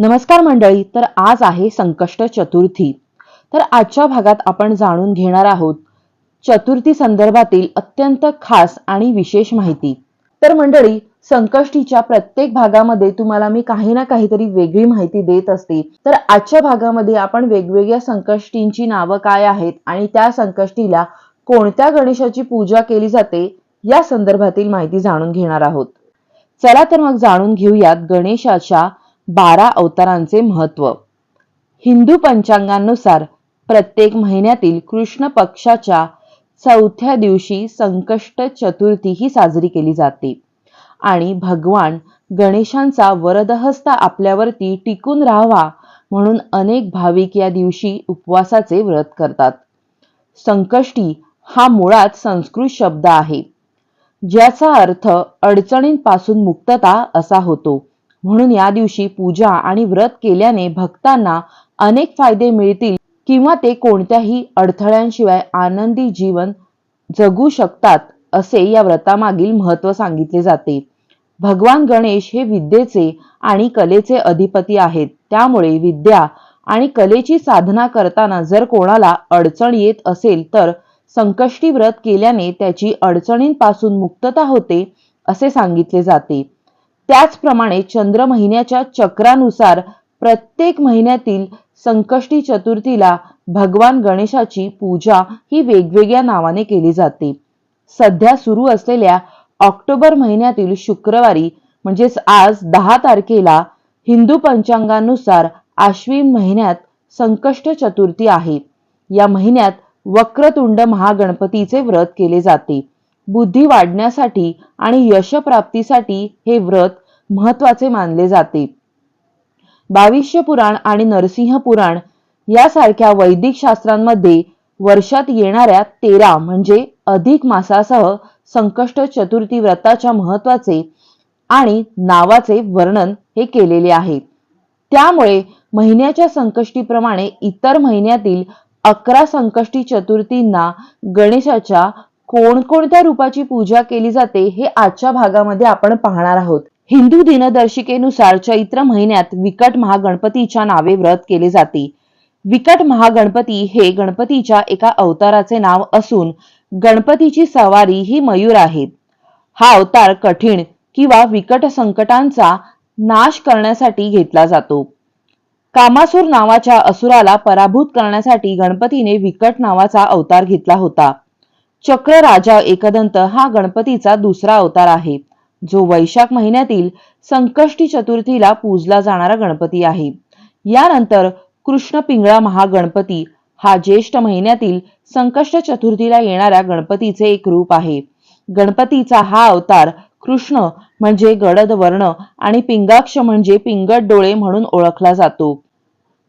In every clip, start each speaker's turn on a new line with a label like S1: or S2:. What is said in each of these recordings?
S1: नमस्कार मंडळी तर आज आहे संकष्ट चतुर्थी. तर आजच्या भागात आपण जाणून घेणार आहोत चतुर्थी संदर्भातील अत्यंत खास आणि विशेष माहिती. तर मंडळी संकष्टीच्या प्रत्येक भागामध्ये तुम्हाला मी काही ना काहीतरी वेगळी माहिती देत असते. तर आजच्या भागामध्ये आपण वेगवेगळ्या संकष्टींची नावं काय आहेत आणि त्या संकष्टीला कोणत्या गणेशाची पूजा केली जाते या संदर्भातील माहिती जाणून घेणार आहोत. चला तर मग जाणून घेऊयात गणेशाच्या बारा अवतारांचे महत्त्व हिंदू पंचांगानुसार प्रत्येक महिन्यातील कृष्ण पक्षाच्या चौथ्या दिवशी संकष्ट चतुर्थी ही साजरी केली जाते आणि भगवान गणेशांचा वरदहस्त आपल्यावरती टिकून राहावा म्हणून अनेक भाविक या दिवशी उपवासाचे व्रत करतात. संकष्टी हा मुळात संस्कृत शब्द आहे. ज्याचा अर्थ अडचणींपासून मुक्तता असा होतो. म्हणून या दिवशी पूजा आणि व्रत केल्याने भक्तांना अनेक फायदे मिळतील किंवा ते कोणत्याही अडथळ्यांशिवाय आनंदी जीवन जगू शकतात असे या व्रतामागील महत्त्व सांगितले जाते. भगवान गणेश हे विद्येचे आणि कलेचे अधिपती आहेत. त्यामुळे विद्या आणि कलेची साधना करताना जर कोणाला अडचण येत असेल तर संकष्टी व्रत केल्याने त्याची अडचणींपासून मुक्तता होते असे सांगितले जाते. त्याचप्रमाणे चंद्र महिन्याच्या चक्रानुसार प्रत्येक महिन्यातील संकष्टी चतुर्थीला भगवान गणेशाची पूजा ही वेगवेगळ्या नावाने केली जाते. सध्या सुरू असलेल्या ऑक्टोबर महिन्यातील शुक्रवारी म्हणजेच आज दहा तारखेला हिंदू पंचांगानुसार आश्विन महिन्यात संकष्ट चतुर्थी आहे. या महिन्यात वक्रतुंड महागणपतीचे व्रत केले जाते. बुद्धी वाढण्यासाठी आणि यशप्राप्तीसाठी हे व्रत महत्त्वाचे मानले जाते. बाविष्य पुराण आणि नरसिंह पुराण यासारख्या वैदिक शास्त्रांमध्ये वर्षात येणाऱ्या तेरा म्हणजे अधिक मासासह संकष्ट चतुर्थी व्रताच्या महत्त्वाचे आणि नावाचे वर्णन हे केलेले आहे. त्यामुळे महिन्याच्या संकष्टीप्रमाणे इतर महिन्यातील अकरा संकष्टी चतुर्थींना गणेशाच्या कोणकोणत्या रूपाची पूजा केली जाते हे आजच्या भागामध्ये आपण पाहणार आहोत. हिंदू दिनदर्शिकेनुसार चैत्र महिन्यात विकट महागणपतीच्या नावे व्रत केले जाते. विकट महागणपती हे गणपतीच्या एका अवताराचे नाव असून गणपतीची सवारी ही मयूर आहे. हा अवतार कठीण किंवा विकट संकटांचा नाश करण्यासाठी घेतला जातो. कामासूर नावाच्या असुराला पराभूत करण्यासाठी गणपतीने विकट नावाचा अवतार घेतला होता. चक्र राजा एकदंत हा गणपतीचा दुसरा अवतार आहे. जो वैशाख महिन्यातील संकष्टी चतुर्थीला पूजला जाणारा गणपती आहे. यानंतर कृष्ण पिंगळा महागणपती हा ज्येष्ठ महिन्यातील संकष्ट चतुर्थीला येणाऱ्या गणपतीचे एक रूप आहे. गणपतीचा हा अवतार कृष्ण म्हणजे गडद वर्ण आणि पिंगाक्ष म्हणजे पिंगट डोळे म्हणून ओळखला जातो.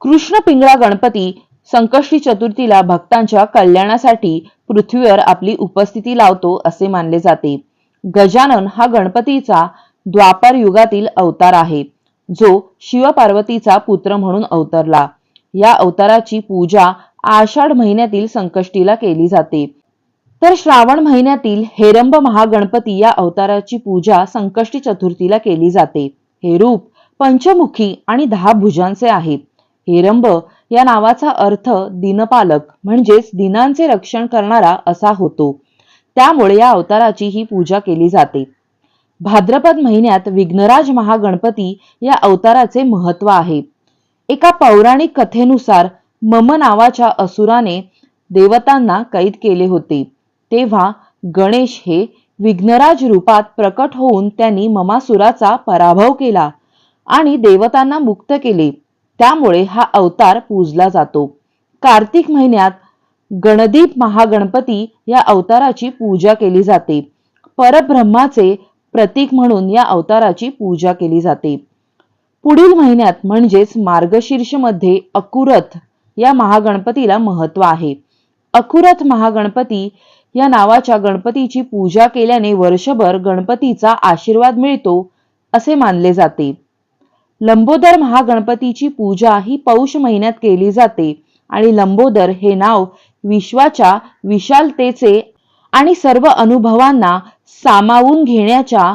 S1: कृष्ण पिंगळा गणपती संकष्टी चतुर्थीला भक्तांच्या कल्याणासाठी पृथ्वीवर आपली उपस्थिती लावतो असे मानले जाते. गजानन हा गणपतीचा द्वापार युगातील अवतार आहे. जो शिवपार्वतीचा पुत्र म्हणून अवतरला. या अवताराची पूजा आषाढ महिन्यातील संकष्टीला केली जाते. तर श्रावण महिन्यातील हेरंब महागणपती या अवताराची पूजा संकष्टी चतुर्थीला केली जाते. हे रूप पंचमुखी आणि दहा भुजांचे आहे. हेरंब या नावाचा अर्थ दिनपालक म्हणजेच दिनांचे रक्षण करणारा असा होतो. त्यामुळे या अवताराची ही पूजा केली जाते. भाद्रपद महिन्यात विघ्नराज महागणपती या अवताराचे महत्त्व आहे. एका पौराणिक कथेनुसार मम नावाच्या असुराने देवतांना कैद केले होते. तेव्हा गणेश हे विघ्नराज रूपात प्रकट होऊन त्यांनी ममासुराचा पराभव केला आणि देवतांना मुक्त केले. त्यामुळे हा अवतार पूजला जातो. कार्तिक महिन्यात गणदीप महागणपती या अवताराची पूजा केली जाते. परब्रह्माचे प्रतीक म्हणून या अवताराची पूजा केली जाते. पुढील महिन्यात म्हणजेच मार्गशीर्षमध्ये अकुरथ या महागणपतीला महत्त्व आहे. अकुरथ महागणपती या नावाच्या गणपतीची पूजा केल्याने वर्षभर गणपतीचा आशीर्वाद मिळतो असे मानले जाते. लंबोदर महागणपतीची पूजा ही पौष महिन्यात केली जाते आणि लंबोदर हे नाव विश्वाच्या विशालतेचे आणि सर्व अनुभवांना सामावून घेण्याच्या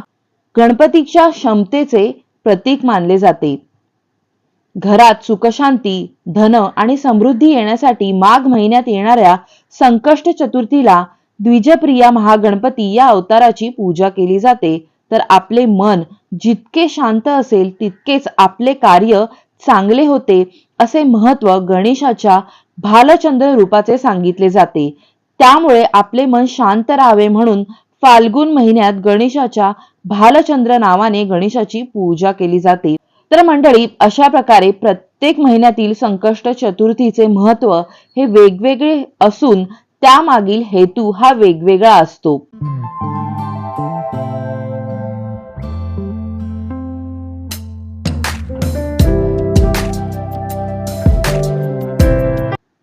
S1: गणपतीच्या क्षमतेचे प्रतीक मानले जाते. घरात सुखशांती धन आणि समृद्धी येण्यासाठी माघ महिन्यात येणाऱ्या संकष्ट चतुर्थीला द्विजप्रिया महागणपती या अवताराची पूजा केली जाते. तर आपले मन जितके शांत असेल तितकेच आपले कार्य चांगले होते असे महत्त्व गणेशाच्या भालचंद्र रूपाचे सांगितले जाते. त्यामुळे आपले मन शांत राहावे म्हणून फाल्गुन महिन्यात गणेशाच्या भालचंद्र नावाने गणेशाची पूजा केली जाते. तर मंडळी अशा प्रकारे प्रत्येक महिन्यातील संकष्ट चतुर्थीचे महत्त्व हे वेगवेगळे असून त्यामागील हेतू हा वेगवेगळा असतो.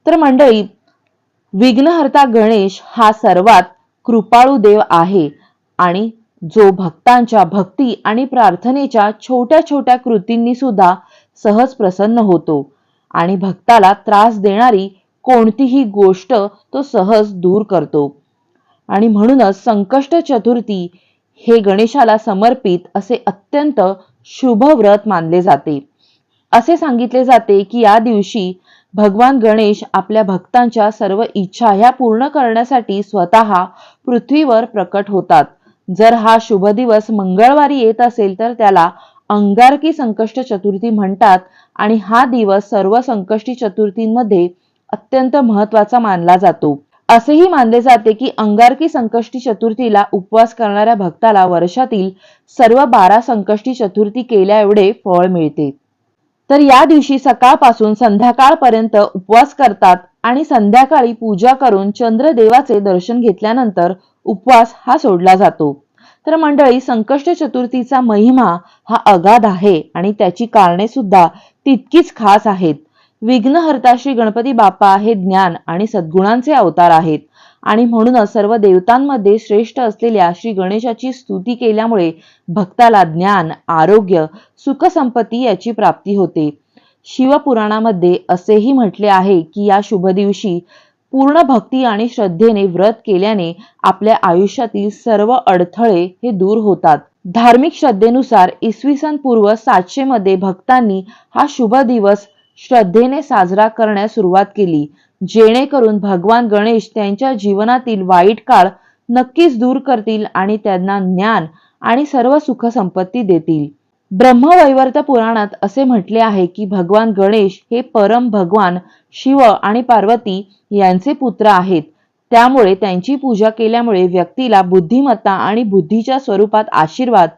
S1: तर मंडळी विघ्नहर्ता गणेश हा सर्वात कृपाळू देव आहे आणि जो भक्तांच्या भक्ती आणि प्रार्थनेच्या छोट्या छोट्या कृतींनी सुद्धा सहज प्रसन्न होतो आणि भक्ताला त्रास देणारी कोणतीही गोष्ट तो सहज दूर करतो. आणि म्हणूनच संकष्ट चतुर्थी हे गणेशाला समर्पित असे अत्यंत शुभ व्रत मानले जाते. असे सांगितले जाते की या दिवशी भगवान गणेश आपल्या भक्तांच्या सर्व इच्छा ह्या पूर्ण करण्यासाठी स्वतः पृथ्वीवर प्रकट होतात. जर हा शुभ दिवस मंगळवारी येत असेल तर त्याला अंगारकी संकष्ट चतुर्थी म्हणतात आणि हा दिवस सर्व संकष्टी चतुर्थींमध्ये अत्यंत महत्त्वाचा मानला जातो. असेही मानले जाते की अंगारकी संकष्टी चतुर्थीला उपवास करणाऱ्या भक्ताला वर्षातील सर्व बारा संकष्टी चतुर्थी केल्या एवढे फळ मिळते. तर या दिवशी सकाळपासून संध्याकाळपर्यंत उपवास करतात आणि संध्याकाळी पूजा करून चंद्रदेवाचे दर्शन घेतल्यानंतर उपवास हा सोडला जातो. तर मंडळी संकष्ट चतुर्थीचा महिमा हा अगाध आहे आणि त्याची कारणे सुद्धा तितकीच खास आहेत. विघ्नहर्ता श्री गणपती बाप्पा हे ज्ञान आणि सद्गुणांचे अवतार आहेत. आणि म्हणूनच सर्व देवतांमध्ये श्रेष्ठ असलेल्या श्री गणेशाची स्तुती केल्यामुळे भक्ताला ज्ञान आरोग्य सुखसंपत्ती याची प्राप्ती होते. शिवपुराणामध्ये असेही म्हटले आहे की या शुभ दिवशी पूर्ण भक्ती आणि श्रद्धेने व्रत केल्याने आपल्या आयुष्यातील सर्व अडथळे हे दूर होतात. धार्मिक श्रद्धेनुसार इसवी सन पूर्व सातशे मध्ये भक्तांनी हा शुभ दिवस श्रद्धेने साजरा करण्यास सुरुवात केली. जेणेकरून भगवान गणेश त्यांच्या जीवनातील वाईट काळ नक्कीच दूर करतील आणि त्यांना ज्ञान आणि सर्व सुख संपत्ती देतील. ब्रह्मवैवर्त पुराणात असे म्हटले आहे की भगवान गणेश हे परम भगवान शिव आणि पार्वती यांचे पुत्र आहेत. त्यामुळे त्यांची पूजा केल्यामुळे व्यक्तीला बुद्धिमत्ता आणि बुद्धीच्या स्वरूपात आशीर्वाद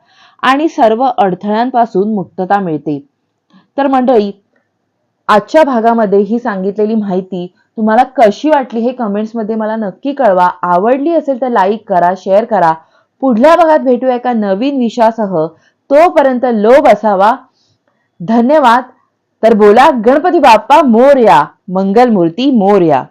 S1: आणि सर्व अडथळ्यांपासून मुक्तता मिळते. तर मंडळी आजच्या भागामध्ये ही सांगितलेली माहिती तुम्हाला कशी वाटली हे कमेंट्समध्ये मला नक्की कळवा. आवडली असेल तर लाईक करा शेअर करा. पुढल्या भागात भेटूया एका नवीन विषयासह तोपर्यंत लोभ असावा. धन्यवाद. तर बोला गणपती बाप्पा मोरया. मंगलमूर्ती मोरया.